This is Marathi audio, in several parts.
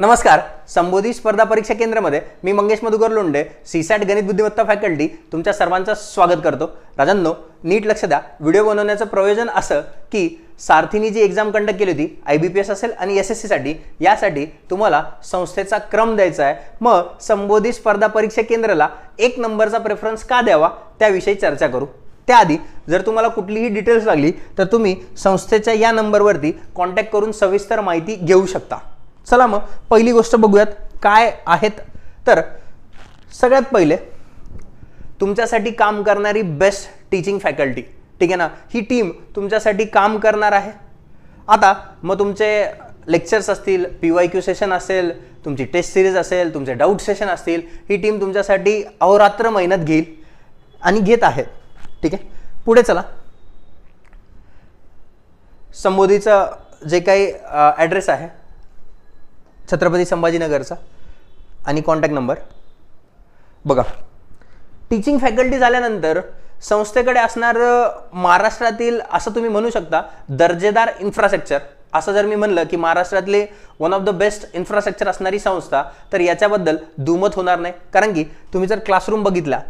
नमस्कार. संबोधी स्पर्धा परीक्षा केंद्रामध्ये मी मंगेश मधुकर लोंडे सीसॅट गणित बुद्धिमत्ता फॅकल्टी तुमच्या सर्वांचं स्वागत करतो. राजांनो नीट लक्ष द्या. व्हिडिओ बनवण्याचं प्रयोजन असं की सारथीनी जी एक्झाम कंडक्ट केली होती आय बी पी एस असेल आणि एस एस सीसाठी यासाठी तुम्हाला संस्थेचा क्रम द्यायचा आहे. मग संबोधी स्पर्धा परीक्षा केंद्राला एक नंबरचा प्रेफरन्स का द्यावा? त्याविषयी चर्चा करू. त्याआधी जर तुम्हाला कुठलीही डिटेल्स लागली तर तुम्ही संस्थेच्या या नंबरवरती कॉन्टॅक्ट करून सविस्तर माहिती घेऊ शकता. चला मग पहिली गोष्ट बघूयात काय आहेत? तर सगळ्यात पहिले तुमच्यासाठी काम करणारी बेस्ट टीचिंग फॅकल्टी ठीक आहे ना? ही टीम तुमच्यासाठी काम करणार आहे. आता मग तुमचे लेक्चर्स असतील पी वाय क्यू सेशन असेल तुमची टेस्ट सिरीज असेल तुमचे डाऊट सेशन असतील ही टीम तुमच्यासाठी अहोरात्र मेहनत घेईल आणि घेत आहे. ठीक आहे? पुढे चला. संबोधीचं जे काही ॲड्रेस आहे छत्रपती संभाजीनगरचा आणि कॉन्टॅक्ट नंबर बघा टीचिंग फॅकल्टी झाल्यानंतर संस्थेकडे असणार महाराष्ट्रातील असं तुम्ही म्हणू शकता दर्जेदार इन्फ्रास्ट्रक्चर असं जर मी म्हणलं की महाराष्ट्रातले one of the best infrastructure असणारी संस्था तर याच्याबद्दल दुमत होणार नाही. कारण की तुम्ही जर क्लासरूम बघितला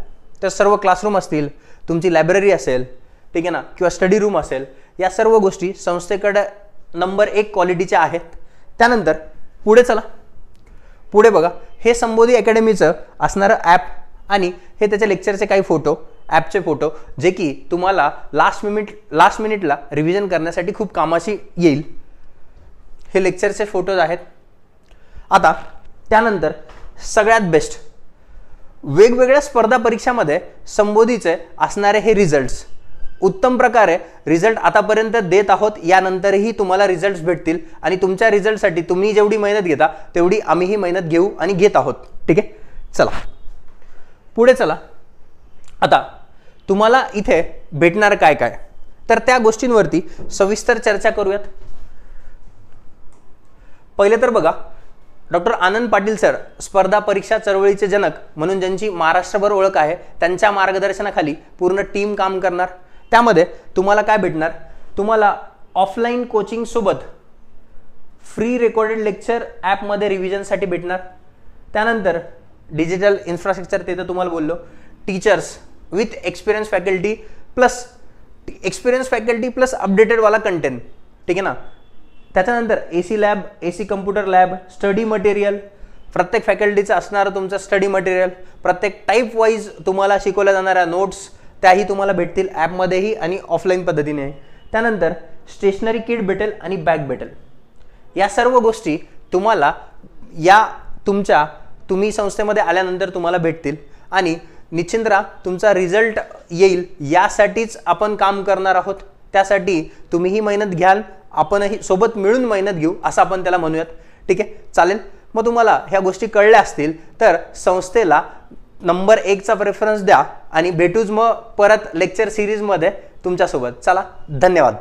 तर सर्व क्लासरूम असतील तुमची लायब्ररी असेल ठीक आहे ना किंवा स्टडी रूम असेल या सर्व गोष्टी संस्थेकडे नंबर एक क्वालिटीच्या आहेत. त्यानंतर पुढे चला. पुढे बघा हे संबोधी अकॅडमीचं असणारं ॲप आणि हे त्याच्या लेक्चरचे काही फोटो ॲपचे फोटो जे की तुम्हाला लास्ट मिनिट लास्ट मिनिटला रिव्हिजन करण्यासाठी खूप कामाशी येईल. हे लेक्चरचे फोटोज आहेत. आता त्यानंतर सगळ्यात बेस्ट वेगवेगळ्या स्पर्धा परीक्षामध्ये संबोधीचे असणारे हे रिझल्ट्स उत्तम प्रकारे रिझल्ट आतापर्यंत देत आहोत यानंतरही तुम्हाला रिझल्ट्स भेटतील आणि तुमच्या रिझल्टसाठी तुम्ही जेवढी मेहनत घेता तेवढी आम्हीही मेहनत घेऊ आणि घेत आहोत. ठीक आहे? चला. पुढे चला. आता तुम्हाला इथे भेटणार काय काय? तर त्या गोष्टींवरती सविस्तर चर्चा करूयात. पहिले तर बघा डॉक्टर आनंद पाटील सर स्पर्धा परीक्षा चळवळीचे जनक म्हणून ज्यांची महाराष्ट्रभर ओळख आहे त्यांच्या मार्गदर्शनाखाली पूर्ण टीम काम करणार. त्यामध्ये तुम्हाला काय भेटणार? तुम्हाला ऑफलाईन कोचिंगसोबत फ्री रेकॉर्डेड लेक्चर ॲपमध्ये रिव्हिजनसाठी भेटणार. त्यानंतर डिजिटल इन्फ्रास्ट्रक्चर ते तर तुम्हाला बोललो. Teachers with experience faculty plus experience faculty plus अपडेटेडवाला content ठीक आहे ना? त्याच्यानंतर A C lab A C computer lab study material प्रत्येक फॅकल्टीचं असणारं तुमचं स्टडी मटेरियल प्रत्येक टाईप वाईज तुम्हाला शिकवल्या जाणाऱ्या नोट्स त्याही तुम्हाला भेटतील ॲपमध्येही आणि ऑफलाईन पद्धतीने. त्यानंतर स्टेशनरी किट भेटेल आणि बॅग भेटेल. या सर्व गोष्टी तुम्हाला या तुमच्या तुम्ही संस्थेमध्ये आल्यानंतर तुम्हाला भेटतील. आणि निश्चिंत तुमचा रिझल्ट येईल यासाठीच आपण काम करणार आहोत. त्यासाठी तुम्हीही मेहनत घ्याल आपणही सोबत मिळून मेहनत घेऊ असं आपण त्याला म्हणूयात. ठीक आहे? चालेल? मग तुम्हाला ह्या गोष्टी कळल्या असतील तर संस्थेला नंबर एकचा प्रेफरन्स द्या आणि भेटूच मग परत लेक्चर सिरीजमध्ये तुमच्यासोबत. चला धन्यवाद.